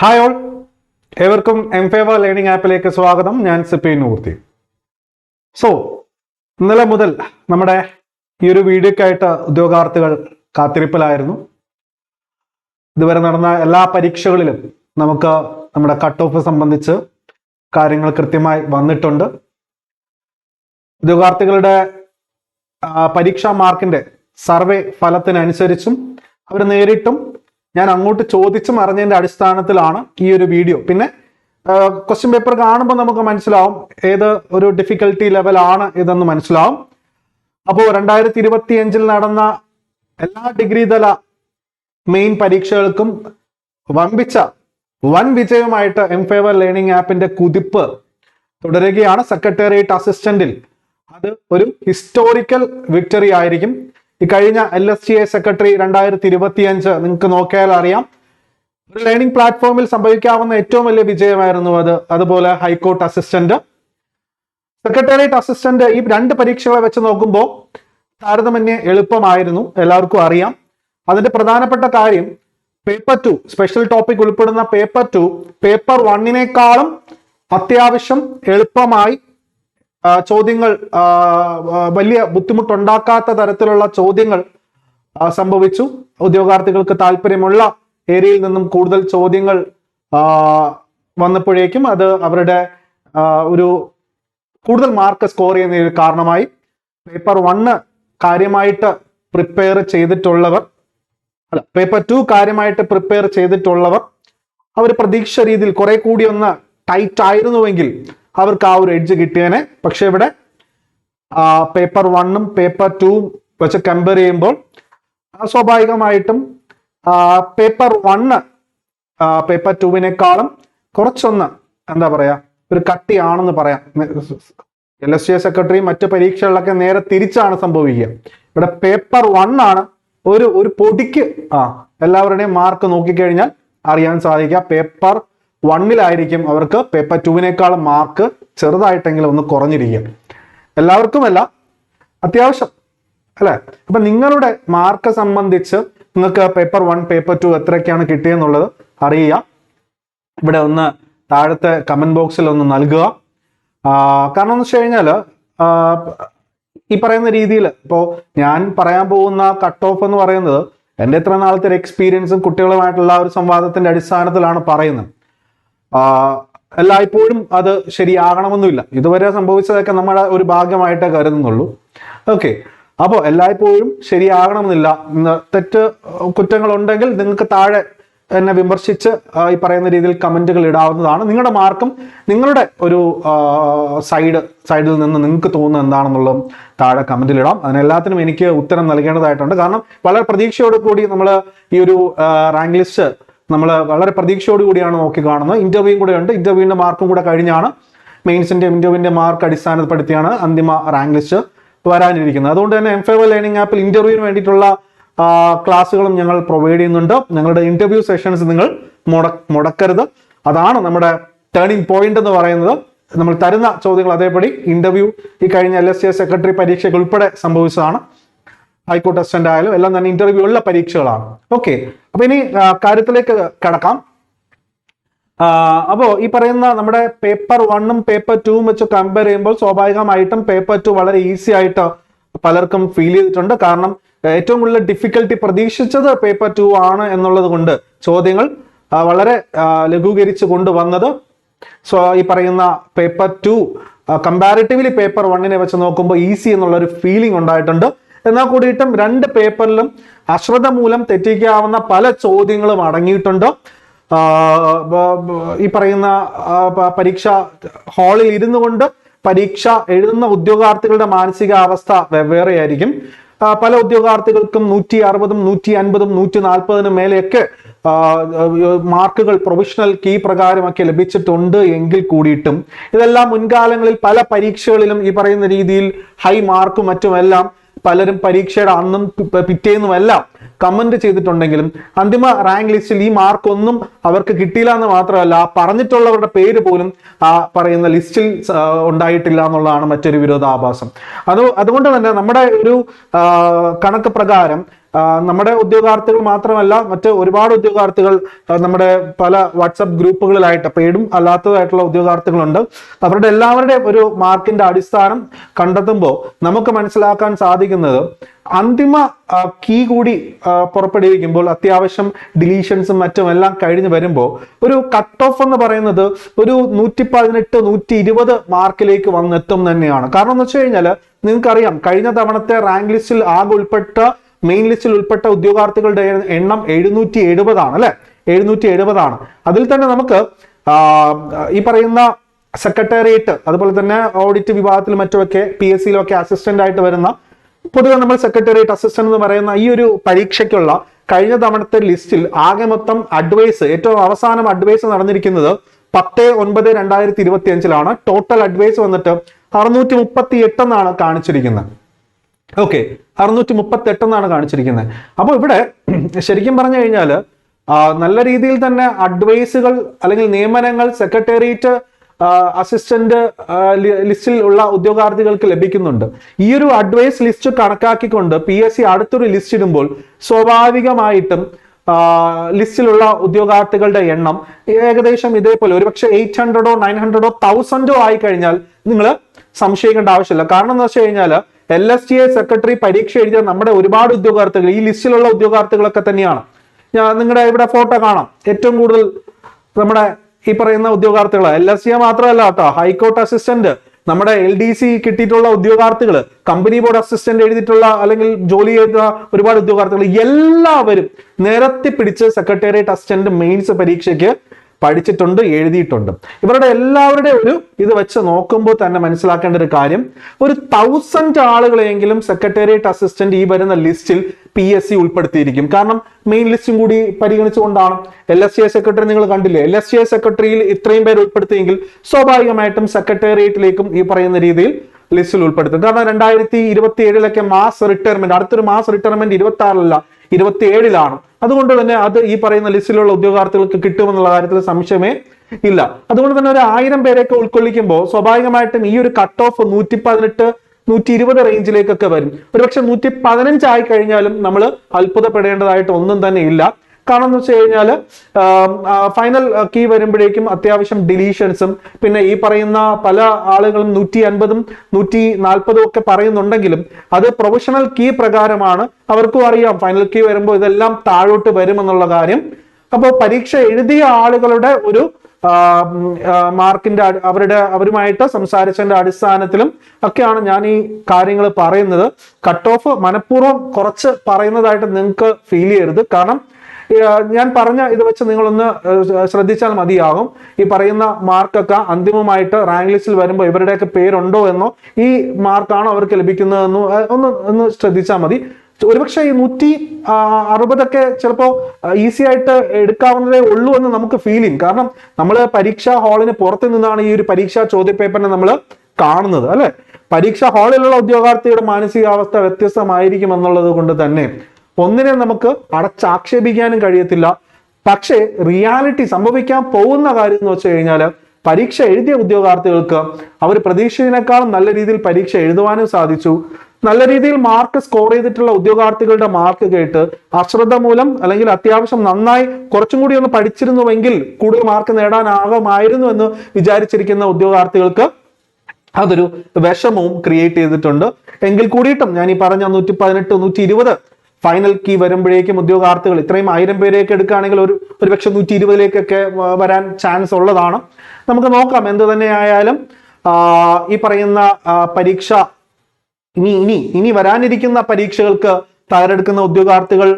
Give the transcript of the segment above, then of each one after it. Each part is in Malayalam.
ഹായ് ഓൾ ഏവർക്കും എം ഫേവർ ലേണിംഗ് ആപ്പിലേക്ക് സ്വാഗതം. ഞാൻ സിപ്പി മൂർത്തി സോ ഇന്നലെ മുതൽ നമ്മുടെ ഈ ഒരു വീഡിയോക്കായിട്ട് ഉദ്യോഗാർത്ഥികൾ കാത്തിരിപ്പിലായിരുന്നു. ഇതുവരെ നടന്ന എല്ലാ പരീക്ഷകളിലും നമുക്ക് നമ്മുടെ കട്ട് ഓഫ് സംബന്ധിച്ച് കാര്യങ്ങൾ കൃത്യമായി വന്നിട്ടുണ്ട്. ഉദ്യോഗാർത്ഥികളുടെ പരീക്ഷാ മാർക്കിന്റെ സർവേ ഫലത്തിനനുസരിച്ചും അവർ നേരിട്ടും ഞാൻ അങ്ങോട്ട് ചോദിച്ചും അറിഞ്ഞതിന്റെ അടിസ്ഥാനത്തിലാണ് ഈ ഒരു വീഡിയോ പിന്നെ ക്വസ്റ്റ്യൻ പേപ്പർ കാണുമ്പോൾ നമുക്ക് മനസ്സിലാവും ഏത് ഒരു ഡിഫിക്കൽട്ടി ലെവലാണ് ഇതെന്ന് മനസ്സിലാവും. അപ്പോൾ രണ്ടായിരത്തി ഇരുപത്തി അഞ്ചിൽ നടന്ന എല്ലാ ഡിഗ്രി തല മെയിൻ പരീക്ഷകൾക്കും വമ്പിച്ച വൻ വിജയമായിട്ട് എം ഫേവർ ലേണിംഗ് ആപ്പിന്റെ കുതിപ്പ് തുടരുകയാണ്. സെക്രട്ടേറിയറ്റ് അസിസ്റ്റന്റിൽ അത് ഒരു ഹിസ്റ്റോറിക്കൽ വിക്ടറി ആയിരിക്കും. ഈ കഴിഞ്ഞ L S T A secretary രണ്ടായിരത്തി ഇരുപത്തി അഞ്ച് നിങ്ങൾക്ക് നോക്കിയാൽ അറിയാം. ഒരു ലേണിംഗ് പ്ലാറ്റ്ഫോമിൽ സംഭവിക്കാവുന്ന ഏറ്റവും വലിയ വിജയമായിരുന്നു അത്. അതുപോലെ ഹൈക്കോർട്ട് അസിസ്റ്റന്റ് സെക്രട്ടേറിയറ്റ് അസിസ്റ്റന്റ് ഈ രണ്ട് പരീക്ഷകളെ വെച്ച് നോക്കുമ്പോൾ താരതമ്യ എളുപ്പമായിരുന്നു. എല്ലാവർക്കും അറിയാം. അതിന്റെ പ്രധാനപ്പെട്ട കാര്യം പേപ്പർ ടു സ്പെഷ്യൽ ടോപ്പിക് ഉൾപ്പെടുന്ന പേപ്പർ ടു പേപ്പർ വണ്ണിനേക്കാളും അത്യാവശ്യം എളുപ്പമായി ചോദ്യങ്ങൾ വലിയ ബുദ്ധിമുട്ടുണ്ടാക്കാത്ത തരത്തിലുള്ള ചോദ്യങ്ങൾ സംഭവിച്ചു. ഉദ്യോഗാർത്ഥികൾക്ക് താല്പര്യമുള്ള ഏരിയയിൽ നിന്നും കൂടുതൽ ചോദ്യങ്ങൾ വന്നപ്പോഴേക്കും അത് അവരുടെ ഒരു കൂടുതൽ മാർക്ക് സ്കോർ ചെയ്യുന്നതിന് കാരണമായി. പേപ്പർ വണ്ണ് കാര്യമായിട്ട് പ്രിപ്പയർ ചെയ്തിട്ടുള്ളവർ അല്ല പേപ്പർ ടു കാര്യമായിട്ട് പ്രിപ്പയർ ചെയ്തിട്ടുള്ളവർ അവർ പ്രതീക്ഷ രീതിയിൽ കുറെ കൂടി ഒന്ന് ടൈറ്റ് ആയിരുന്നുവെങ്കിൽ അവർക്ക് ആ ഒരു എഡ്ജ് കിട്ടിയേനെ. പക്ഷെ ഇവിടെ പേപ്പർ വണ്ണും പേപ്പർ ടൂവും വെച്ച് കമ്പയർ ചെയ്യുമ്പോൾ സ്വാഭാവികമായിട്ടും പേപ്പർ വണ്ണ് പേപ്പർ ടൂവിനേക്കാളും കുറച്ചൊന്ന് എന്താ പറയാ ഒരു കട്ടിയാണെന്ന് പറയാം. എൽ എസ് ജി സെക്രട്ടറി മറ്റ് പരീക്ഷകളിലൊക്കെ നേരെ തിരിച്ചാണ് സംഭവിക്കുക. ഇവിടെ പേപ്പർ വൺ ആണ് ഒരു ഒരു പൊടിക്ക് ആ എല്ലാവരുടെയും മാർക്ക് നോക്കിക്കഴിഞ്ഞാൽ അറിയാൻ സാധിക്കുക. പേപ്പർ വണ്ണിലായിരിക്കും അവർക്ക് പേപ്പർ ടുവിനേക്കാൾ മാർക്ക് ചെറുതായിട്ടെങ്കിലും ഒന്ന് കുറഞ്ഞിരിക്കുക എല്ലാവർക്കുമല്ല അത്യാവശ്യം അല്ലെ? അപ്പൊ നിങ്ങളുടെ മാർക്ക് സംബന്ധിച്ച് നിങ്ങൾക്ക് പേപ്പർ വൺ പേപ്പർ ടു എത്രയൊക്കെയാണ് കിട്ടിയെന്നുള്ളത് അറിയുക. ഇവിടെ ഒന്ന് താഴത്തെ കമന്റ് ബോക്സിൽ ഒന്ന് നൽകുക. കാരണം എന്ന് വെച്ച് കഴിഞ്ഞാൽ ഈ പറയുന്ന രീതിയിൽ ഇപ്പോൾ ഞാൻ പറയാൻ പോകുന്ന കട്ട് ഓഫ് എന്ന് പറയുന്നത് എന്റെ ഇത്ര നാളത്തെ ഒരു എക്സ്പീരിയൻസും കുട്ടികളുമായിട്ടുള്ള ഒരു സംവാദത്തിന്റെ അടിസ്ഥാനത്തിലാണ് പറയുന്നത്. എല്ലായ്പ്പോഴും അത് ശരിയാകണമെന്നില്ല. ഇതുവരെ സംഭവിച്ചതൊക്കെ നമ്മുടെ ഒരു ഭാഗ്യമായിട്ടേ കരുതുന്നുള്ളൂ. ഓക്കെ അപ്പോൾ എല്ലായ്പ്പോഴും ശരിയാകണമെന്നില്ല. തെറ്റ് കുറ്റങ്ങളുണ്ടെങ്കിൽ നിങ്ങൾക്ക് താഴെ എന്നെ വിമർശിച്ച് ഈ പറയുന്ന രീതിയിൽ കമന്റുകൾ ഇടാവുന്നതാണ്. നിങ്ങളുടെ മാർക്കും നിങ്ങളുടെ ഒരു സൈഡ് സൈഡിൽ നിന്ന് നിങ്ങൾക്ക് തോന്നുന്നത് എന്താണെന്നുള്ളതും താഴെ കമന്റിൽ ഇടാം. അതിനെല്ലാത്തിനും എനിക്ക് ഉത്തരം നൽകേണ്ടതായിട്ടുണ്ട്. കാരണം വളരെ പ്രതീക്ഷയോട് കൂടി നമ്മൾ ഈ ഒരു റാങ്ക് ലിസ്റ്റ് നമ്മൾ വളരെ പ്രതീക്ഷയോട് കൂടിയാണ് നോക്കി കാണുന്നത്. ഇന്റർവ്യൂ കൂടെ ഉണ്ട്. ഇന്റർവ്യൂവിന്റെ മാർക്കും കൂടെ കഴിഞ്ഞാണ് മെയിൻസിന്റെ ഇന്റർവ്യൂവിന്റെ മാർക്ക് അടിസ്ഥാനപ്പെടുത്തിയാണ് അന്തിമ റാങ്ക് ലിസ്റ്റ് വരാനിരിക്കുന്നത്. അതുകൊണ്ട് തന്നെ എം ഫേവർ ലേണിംഗ് ആപ്പിൽ ഇന്റർവ്യൂവിന് വേണ്ടിയിട്ടുള്ള ക്ലാസ്സുകളും ഞങ്ങൾ പ്രൊവൈഡ് ചെയ്യുന്നുണ്ട്. ഞങ്ങളുടെ ഇന്റർവ്യൂ സെഷൻസ് നിങ്ങൾ മുട മുടക്കരുത്. അതാണ് നമ്മുടെ ടേണിംഗ് പോയിന്റ് എന്ന് പറയുന്നത്. നമ്മൾ തരുന്ന ചോദ്യങ്ങൾ അതേപടി ഇന്റർവ്യൂ ഈ കഴിഞ്ഞ എൽ എസ് സി സെക്രട്ടറി പരീക്ഷയ്ക്ക് ഉൾപ്പെടെ സംഭവിച്ചതാണ്. ഹൈക്കോർട്ട് അസിസ്റ്റന്റ് ആയാലും എല്ലാം തന്നെ ഇന്റർവ്യൂ ഉള്ള പരീക്ഷകളാണ്. ഓക്കെ അപ്പൊ ഇനി കാര്യത്തിലേക്ക് കടക്കാം. അപ്പോൾ ഈ പറയുന്ന നമ്മുടെ പേപ്പർ വണ്ണും പേപ്പർ ടൂവും വെച്ച് കമ്പയർ ചെയ്യുമ്പോൾ സ്വാഭാവികമായിട്ടും പേപ്പർ ടു വളരെ ഈസി ആയിട്ട് പലർക്കും ഫീൽ ചെയ്തിട്ടുണ്ട്. കാരണം ഏറ്റവും കൂടുതൽ ഡിഫിക്കൽട്ടി പ്രതീക്ഷിച്ചത് പേപ്പർ ടു ആണ് എന്നുള്ളത് കൊണ്ട് ചോദ്യങ്ങൾ വളരെ ലഘൂകരിച്ച് കൊണ്ടുവന്നത്. സോ ഈ പറയുന്ന പേപ്പർ ടു കമ്പാരിറ്റീവ്ലി പേപ്പർ വണ്ണിനെ വെച്ച് നോക്കുമ്പോൾ ഈസി എന്നുള്ള ഒരു ഫീലിംഗ് ഉണ്ടായിട്ടുണ്ട്. എന്നാൽ കൂടിയിട്ടും രണ്ട് പേപ്പറിലും അശ്രദ്ധ മൂലം തെറ്റിക്കാവുന്ന പല ചോദ്യങ്ങളും അടങ്ങിയിട്ടുണ്ട്. ഈ പറയുന്ന പരീക്ഷ ഹാളിൽ ഇരുന്നു കൊണ്ട് പരീക്ഷ എഴുതുന്ന ഉദ്യോഗാർത്ഥികളുടെ മാനസികാവസ്ഥ വെവ്വേറെ ആയിരിക്കും പല ഉദ്യോഗാർത്ഥികൾക്കും നൂറ്റി അറുപതും നൂറ്റി അൻപതും നൂറ്റി നാൽപ്പതിനും മേലെയൊക്കെ മാർക്കുകൾ പ്രൊഫഷണൽ കീ പ്രകാരമൊക്കെ ലഭിച്ചിട്ടുണ്ട് എങ്കിൽ കൂടിയിട്ടും. ഇതെല്ലാം മുൻകാലങ്ങളിൽ പല പരീക്ഷകളിലും ഈ പറയുന്ന രീതിയിൽ ഹൈ മാർക്കും മറ്റുമെല്ലാം പലരും പരീക്ഷയുടെ അന്നും പിറ്റേന്നുമെല്ലാം കമന്റ് ചെയ്തിട്ടുണ്ടെങ്കിലും അന്തിമ റാങ്ക് ലിസ്റ്റിൽ ഈ മാർക്ക് ഒന്നും അവർക്ക് കിട്ടിയില്ല എന്ന് മാത്രമല്ല പറഞ്ഞിട്ടുള്ളവരുടെ പേര് പോലും ആ പറയുന്ന ലിസ്റ്റിൽ ഉണ്ടായിട്ടില്ല എന്നുള്ളതാണ് മറ്റൊരു വിരോധാഭാസം. അത് അതുകൊണ്ട് തന്നെ നമ്മുടെ ഒരു കണക്ക് പ്രകാരം നമ്മുടെ ഉദ്യോഗാർത്ഥികൾ മാത്രമല്ല മറ്റ് ഒരുപാട് ഉദ്യോഗാർത്ഥികൾ നമ്മുടെ പല വാട്സപ്പ് ഗ്രൂപ്പുകളിലായിട്ട് പെയ്ഡും അല്ലാത്തതായിട്ടുള്ള ഉദ്യോഗാർത്ഥികളുണ്ട്. അവരുടെ എല്ലാവരുടെയും ഒരു മാർക്കിന്റെ അടിസ്ഥാനം കണ്ടെത്തുമ്പോൾ നമുക്ക് മനസ്സിലാക്കാൻ സാധിക്കുന്നത് അന്തിമ കീ കൂടി പുറപ്പെടുവിക്കുമ്പോൾ അത്യാവശ്യം ഡിലീഷൻസും മറ്റും എല്ലാം കഴിഞ്ഞ് വരുമ്പോൾ ഒരു കട്ട് ഓഫ് എന്ന് പറയുന്നത് ഒരു നൂറ്റി പതിനെട്ട് നൂറ്റി ഇരുപത് മാർക്കിലേക്ക് വന്നെത്തും തന്നെയാണ്. കാരണം എന്ന് വെച്ച് കഴിഞ്ഞാൽ നിങ്ങൾക്കറിയാം കഴിഞ്ഞ തവണത്തെ റാങ്ക് ലിസ്റ്റിൽ ആകെ ഉൾപ്പെട്ട മെയിൻ ലിസ്റ്റിൽ ഉൾപ്പെട്ട ഉദ്യോഗാർത്ഥികളുടെ എണ്ണം എഴുന്നൂറ്റി എഴുപതാണ് അല്ലെ? എഴുന്നൂറ്റി എഴുപതാണ് അതിൽ തന്നെ നമുക്ക് ഈ പറയുന്ന സെക്രട്ടേറിയറ്റ് അതുപോലെ തന്നെ ഓഡിറ്റ് വിഭാഗത്തിലും മറ്റുമൊക്കെ പി എസ് സിയിലൊക്കെ അസിസ്റ്റന്റ് ആയിട്ട് വരുന്ന പൊതുവെ നമ്മൾ സെക്രട്ടേറിയറ്റ് അസിസ്റ്റന്റ് എന്ന് പറയുന്ന ഈ ഒരു പരീക്ഷയ്ക്കുള്ള കഴിഞ്ഞ തവണത്തെ ലിസ്റ്റിൽ ആകെ മൊത്തം അഡ്വൈസ് ഏറ്റവും അവസാനം അഡ്വൈസ് നടന്നിരിക്കുന്നത് പത്ത് ഒൻപത് രണ്ടായിരത്തി ഇരുപത്തി അഞ്ചിലാണ് ടോട്ടൽ അഡ്വൈസ് വന്നിട്ട് അറുന്നൂറ്റി മുപ്പത്തി എട്ട് എന്നാണ് കാണിച്ചിരിക്കുന്നത്. ഓക്കെ അറുന്നൂറ്റി മുപ്പത്തി എട്ട് എന്നാണ് കാണിച്ചിരിക്കുന്നത്. അപ്പോൾ ഇവിടെ ശരിക്കും പറഞ്ഞു കഴിഞ്ഞാൽ നല്ല രീതിയിൽ തന്നെ അഡ്വൈസുകൾ അല്ലെങ്കിൽ നിയമനങ്ങൾ സെക്രട്ടേറിയറ്റ് അസിസ്റ്റന്റ് ലിസ്റ്റിൽ ഉള്ള ഉദ്യോഗാർത്ഥികൾക്ക് ലഭിക്കുന്നുണ്ട്. ഈ ഒരു അഡ്വൈസ് ലിസ്റ്റ് കണക്കാക്കിക്കൊണ്ട് പി എസ് സി അടുത്തൊരു ലിസ്റ്റ് ഇടുമ്പോൾ സ്വാഭാവികമായിട്ടും ലിസ്റ്റിലുള്ള ഉദ്യോഗാർത്ഥികളുടെ എണ്ണം ഏകദേശം ഇതേപോലെ ഒരുപക്ഷെ എയ്റ്റ് ഹൺഡ്രഡോ നയൻ ഹൺഡ്രഡോ തൗസൻഡോ ആയി കഴിഞ്ഞാൽ നിങ്ങൾ സംശയിക്കേണ്ട ആവശ്യമില്ല. കാരണം എന്ന് വെച്ച് കഴിഞ്ഞാൽ L S T A secretary പരീക്ഷ എഴുതിയ നമ്മുടെ ഒരുപാട് ഉദ്യോഗാർത്ഥികൾ ഈ ലിസ്റ്റിലുള്ള ഉദ്യോഗാർത്ഥികളൊക്കെ തന്നെയാണ്. ഞാൻ നിങ്ങളുടെ ഇവിടെ ഫോട്ടോ കാണാം. ഏറ്റവും കൂടുതൽ നമ്മുടെ ഈ പറയുന്ന ഉദ്യോഗാർത്ഥികൾ എൽ എസ് സി മാത്രമല്ല കേട്ടോ ഹൈക്കോർട്ട് അസിസ്റ്റന്റ് നമ്മുടെ എൽ ഡി സി കിട്ടിയിട്ടുള്ള ഉദ്യോഗാർത്ഥികൾ കമ്പനി ബോർഡ് അസിസ്റ്റന്റ് എഴുതിയിട്ടുള്ള അല്ലെങ്കിൽ ജോലി ചെയ്ത ഒരുപാട് ഉദ്യോഗാർത്ഥികൾ എല്ലാവരും നിരത്തി പിടിച്ച് സെക്രട്ടേറിയറ്റ് അസിസ്റ്റന്റ് മെയിൻസ് പരീക്ഷയ്ക്ക് പഠിച്ചിട്ടുണ്ട് എഴുതിയിട്ടുണ്ട്. ഇവരുടെ എല്ലാവരുടെ ഒരു ഇത് വെച്ച് നോക്കുമ്പോൾ തന്നെ മനസ്സിലാക്കേണ്ട ഒരു കാര്യം ഒരു തൗസൻഡ് ആളുകളെങ്കിലും സെക്രട്ടേറിയറ്റ് അസിസ്റ്റന്റ് ഈ വരുന്ന ലിസ്റ്റിൽ പി എസ് സി ഉൾപ്പെടുത്തിയിരിക്കും. കാരണം മെയിൻ ലിസ്റ്റും കൂടി പരിഗണിച്ചുകൊണ്ടാണ് L S C A secretary നിങ്ങൾ കണ്ടില്ലേ? എൽ എസ് സി എ സെക്രട്ടറിയിൽ ഇത്രയും പേര് ഉൾപ്പെടുത്തിയെങ്കിൽ സ്വാഭാവികമായിട്ടും സെക്രട്ടേറിയറ്റിലേക്കും ഈ പറയുന്ന രീതിയിൽ ലിസ്റ്റിൽ ഉൾപ്പെടുത്തും കാരണം രണ്ടായിരത്തി ഇരുപത്തി ഏഴിലൊക്കെ മാസ് റിട്ടയർമെന്റ് അടുത്തൊരു മാസ് റിട്ടയർമെന്റ് ഇരുപത്തി ആറിലല്ല ഇരുപത്തി ഏഴിലാണ് അതുകൊണ്ട് തന്നെ അത് ഈ പറയുന്ന ലിസ്റ്റിലുള്ള ഉദ്യോഗാർത്ഥികൾക്ക് കിട്ടുമെന്നുള്ള കാര്യത്തിൽ സംശയമേ ഇല്ല. അതുകൊണ്ട് തന്നെ ഒരു ആയിരം പേരെയൊക്കെ ഉൾക്കൊള്ളിക്കുമ്പോൾ സ്വാഭാവികമായിട്ടും ഈ ഒരു കട്ട് ഓഫ് നൂറ്റി പതിനെട്ട് നൂറ്റി ഇരുപത് റേഞ്ചിലേക്കൊക്കെ വരും. ഒരുപക്ഷെ നൂറ്റി പതിനഞ്ചായി കഴിഞ്ഞാലും നമ്മൾ അത്ഭുതപ്പെടേണ്ടതായിട്ട് ഒന്നും തന്നെ ഇല്ല. കാരണം എന്ന് വെച്ച് കഴിഞ്ഞാൽ ഫൈനൽ കീ വരുമ്പോഴേക്കും അത്യാവശ്യം ഡിലീഷൻസും പിന്നെ ഈ പറയുന്ന പല ആളുകളും നൂറ്റി അൻപതും നൂറ്റി നാൽപ്പതും ഒക്കെ പറയുന്നുണ്ടെങ്കിലും അത് പ്രൊഫഷണൽ കീ പ്രകാരമാണ്. അവർക്കും അറിയാം ഫൈനൽ കീ വരുമ്പോൾ ഇതെല്ലാം താഴോട്ട് വരുമെന്നുള്ള കാര്യം. അപ്പോൾ പരീക്ഷ എഴുതിയ ആളുകളുടെ ഒരു മാർക്കിന്റെ അവരുടെ അവരുമായിട്ട് സംസാരിച്ചതിന്റെ അടിസ്ഥാനത്തിലും ഒക്കെയാണ് ഞാൻ ഈ കാര്യങ്ങൾ പറയുന്നത്. കട്ട് ഓഫ് മനഃപൂർവം കുറച്ച് പറയുന്നതായിട്ട് നിങ്ങൾക്ക് ഫീൽ ചെയ്യരുത്. കാരണം ഞാൻ പറഞ്ഞ ഇത് വെച്ച് നിങ്ങളൊന്ന് ശ്രദ്ധിച്ചാൽ മതിയാകും. ഈ പറയുന്ന മാർക്കൊക്കെ അന്തിമമായിട്ട് റാങ്ക് ലിസ്റ്റിൽ വരുമ്പോൾ ഇവരുടെയൊക്കെ പേരുണ്ടോ എന്നോ ഈ മാർക്കാണോ അവർക്ക് ലഭിക്കുന്നതെന്നോ ഒന്ന് ഒന്ന് ശ്രദ്ധിച്ചാൽ മതി. ഒരുപക്ഷെ ഈ നൂറ്റി അറുപതൊക്കെ ചിലപ്പോൾ ഈസി ആയിട്ട് എടുക്കാവുന്നതേ ഉള്ളൂ എന്ന് നമുക്ക് ഫീൽ ചെയ്യും കാരണം നമ്മൾ പരീക്ഷാ ഹാളിന് പുറത്ത് നിന്നാണ് ഈ ഒരു പരീക്ഷാ ചോദ്യപേപ്പറിനെ നമ്മൾ കാണുന്നത് അല്ലെ? പരീക്ഷാ ഹാളിലുള്ള ഉദ്യോഗാർത്ഥിയുടെ മാനസികാവസ്ഥ വ്യത്യസ്തമായിരിക്കും എന്നുള്ളത് കൊണ്ട് തന്നെ ഒന്നിനെ നമുക്ക് അടച്ചാക്ഷേപിക്കാനും കഴിയത്തില്ല. പക്ഷേ റിയാലിറ്റി സംഭവിക്കാൻ പോകുന്ന കാര്യം എന്ന് വെച്ച് കഴിഞ്ഞാൽ പരീക്ഷ എഴുതിയ ഉദ്യോഗാർത്ഥികൾക്ക് അവർ പ്രതീക്ഷിച്ചതിനേക്കാളും നല്ല രീതിയിൽ പരീക്ഷ എഴുതുവാനും സാധിച്ചു. നല്ല രീതിയിൽ മാർക്ക് സ്കോർ ചെയ്തിട്ടുള്ള ഉദ്യോഗാർത്ഥികളുടെ മാർക്ക് കേട്ട് അശ്രദ്ധ മൂലം അല്ലെങ്കിൽ അത്യാവശ്യം നന്നായി കുറച്ചും കൂടി ഒന്ന് പഠിച്ചിരുന്നുവെങ്കിൽ കൂടുതൽ മാർക്ക് നേടാനാകുമായിരുന്നു എന്ന് വിചാരിച്ചിരിക്കുന്ന ഉദ്യോഗാർത്ഥികൾക്ക് അതൊരു വിഷമവും ക്രിയേറ്റ് ചെയ്തിട്ടുണ്ട്. എങ്കിൽ കൂടിയിട്ടും ഞാൻ ഈ പറഞ്ഞ നൂറ്റി പതിനെട്ട് നൂറ്റി ഇരുപത് ഫൈനൽ കീ വരുമ്പോഴേക്കും ഉദ്യോഗാർത്ഥികൾ ഇത്രയും ആയിരം പേരെയൊക്കെ എടുക്കുകയാണെങ്കിൽ ഒരു ഒരുപക്ഷെ നൂറ്റി ഇരുപതിലേക്കൊക്കെ വരാൻ ചാൻസ് ഉള്ളതാണ്. നമുക്ക് നോക്കാം എന്ത് തന്നെ ആയാലും ഈ പറയുന്ന പരീക്ഷ ഇനി ഇനി ഇനി വരാനിരിക്കുന്ന പരീക്ഷകൾക്ക് തയ്യാറെടുക്കുന്ന ഉദ്യോഗാർത്ഥികൾ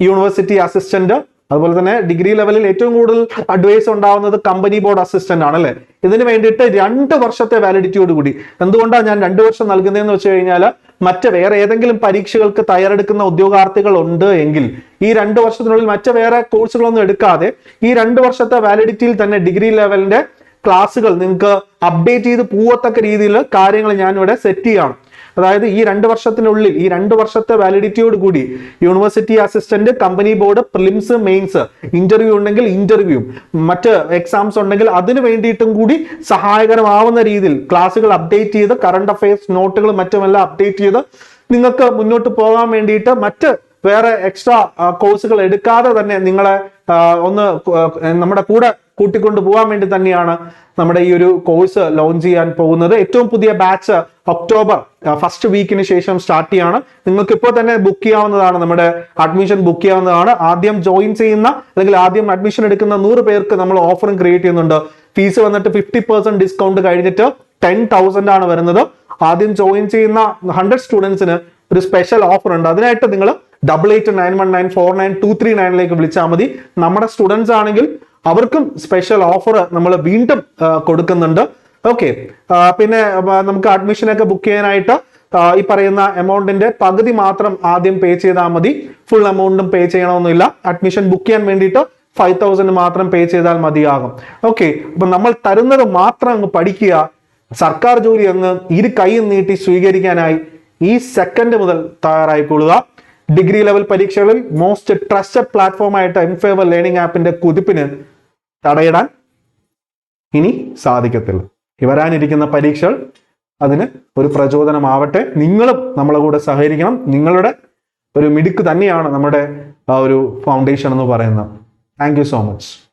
യൂണിവേഴ്സിറ്റി അസിസ്റ്റന്റ് അതുപോലെ തന്നെ ഡിഗ്രി ലെവലിൽ ഏറ്റവും കൂടുതൽ അഡ്വൈസ് ഉണ്ടാവുന്നത് കമ്പനി ബോർഡ് അസിസ്റ്റന്റ് ആണ് അല്ലെ? ഇതിന് വേണ്ടിയിട്ട് രണ്ട് വർഷത്തെ വാലിഡിറ്റിയോട് കൂടി. എന്തുകൊണ്ടാണ് ഞാൻ രണ്ട് വർഷം നൽകുന്നതെന്ന് വെച്ച് കഴിഞ്ഞാൽ മറ്റ് വേറെ ഏതെങ്കിലും പരീക്ഷകൾക്ക് തയ്യാറെടുക്കുന്ന ഉദ്യോഗാർത്ഥികൾ ഉണ്ട് എങ്കിൽ ഈ രണ്ട് വർഷത്തിനുള്ളിൽ മറ്റ് വേറെ കോഴ്സുകളൊന്നും എടുക്കാതെ ഈ രണ്ട് വർഷത്തെ വാലിഡിറ്റിയിൽ തന്നെ ഡിഗ്രി ലെവലിന്റെ ക്ലാസ്സുകൾ നിങ്ങൾക്ക് അപ്ഡേറ്റ് ചെയ്ത് പോവത്തക്ക രീതിയിൽ കാര്യങ്ങൾ ഞാൻ ഇവിടെ സെറ്റ് ചെയ്യാണ്. അതായത് ഈ രണ്ട് വർഷത്തിനുള്ളിൽ ഈ രണ്ട് വർഷത്തെ വാലിഡിറ്റിയോട് കൂടി university assistant company board prelims mains interview ഉണ്ടെങ്കിൽ ഇന്റർവ്യൂ മറ്റ് എക്സാംസ് ഉണ്ടെങ്കിൽ അതിന് വേണ്ടിയിട്ടും കൂടി സഹായകരമാവുന്ന രീതിയിൽ ക്ലാസ്സുകൾ അപ്ഡേറ്റ് ചെയ്ത് കറണ്ട് അഫയേഴ്സ് നോട്ടുകൾ മറ്റുമെല്ലാം അപ്ഡേറ്റ് ചെയ്ത് നിങ്ങൾക്ക് മുന്നോട്ട് പോകാൻ വേണ്ടിയിട്ട് മറ്റ് വേറെ എക്സ്ട്രാ കോഴ്സുകൾ എടുക്കാതെ തന്നെ നിങ്ങളെ ഒന്ന് നമ്മുടെ കൂടെ കൂട്ടിക്കൊണ്ട് പോകാൻ വേണ്ടി തന്നെയാണ് നമ്മുടെ ഈ ഒരു കോഴ്സ് ലോഞ്ച് ചെയ്യാൻ പോകുന്നത്. ഏറ്റവും പുതിയ ബാച്ച് ഒക്ടോബർ ഫസ്റ്റ് വീക്കിന് ശേഷം സ്റ്റാർട്ട് ചെയ്യാണ്. നിങ്ങൾക്ക് ഇപ്പോൾ തന്നെ ബുക്ക് ചെയ്യാവുന്നതാണ് നമ്മുടെ അഡ്മിഷൻ ബുക്ക് ചെയ്യാവുന്നതാണ്. ആദ്യം ജോയിൻ ചെയ്യുന്ന അല്ലെങ്കിൽ ആദ്യം അഡ്മിഷൻ എടുക്കുന്ന നൂറ് പേർക്ക് നമ്മൾ ഓഫറും ക്രിയേറ്റ് ചെയ്യുന്നുണ്ട്. ഫീസ് വന്നിട്ട് ഫിഫ്റ്റി പെർസെന്റ് ഡിസ്കൗണ്ട് കഴിഞ്ഞിട്ട് ടെൻ തൗസൻഡ് ആണ് വരുന്നത്. ആദ്യം ജോയിൻ ചെയ്യുന്ന ഹൺഡ്രഡ് സ്റ്റുഡൻസിന് ഒരു സ്പെഷ്യൽ ഓഫർ ഉണ്ട്. അതിനായിട്ട് നിങ്ങൾ double eight nine one nine four nine two three നയനിലേക്ക് വിളിച്ചാൽ മതി. നമ്മുടെ സ്റ്റുഡൻസ് ആണെങ്കിൽ അവർക്കും സ്പെഷ്യൽ ഓഫർ നമ്മൾ വീണ്ടും കൊടുക്കുന്നുണ്ട്. ഓക്കെ പിന്നെ നമുക്ക് അഡ്മിഷനൊക്കെ ബുക്ക് ചെയ്യാനായിട്ട് ഈ പറയുന്ന എമൗണ്ടിന്റെ പകുതി മാത്രം ആദ്യം പേ ചെയ്താൽ മതി. ഫുൾ എമൗണ്ടും പേ ചെയ്യണമെന്നില്ല. അഡ്മിഷൻ ബുക്ക് ചെയ്യാൻ വേണ്ടിയിട്ട് ഫൈവ് തൗസൻഡ് മാത്രം പേ ചെയ്താൽ മതിയാകും. ഓക്കെ അപ്പൊ നമ്മൾ തരുന്നത് മാത്രം അങ്ങ് പഠിക്കുക. സർക്കാർ ജോലി അങ്ങ് ഇരു കൈ നീട്ടി സ്വീകരിക്കാനായി ഈ സെക്കൻഡ് മുതൽ തയ്യാറായിക്കൊള്ളുക ഡിഗ്രി ലെവൽ പരീക്ഷകളിൽ മോസ്റ്റ് ട്രസ്റ്റഡ് പ്ലാറ്റ്ഫോം ആയിട്ട് എം ഫേവർ ലേണിംഗ് ആപ്പിന്റെ കുതിപ്പിന് തടയിടാൻ ഇനി സാധിക്കത്തില്ല. വരാനിരിക്കുന്ന പരീക്ഷകൾ അതിന് ഒരു പ്രചോദനമാവട്ടെ. നിങ്ങളും നമ്മളെ കൂടെ സഹകരിക്കണം. നിങ്ങളുടെ ഒരു മിടുക്ക് തന്നെയാണ് നമ്മുടെ ആ ഒരു ഫൗണ്ടേഷൻ എന്ന് പറയുന്നത്. Thank so much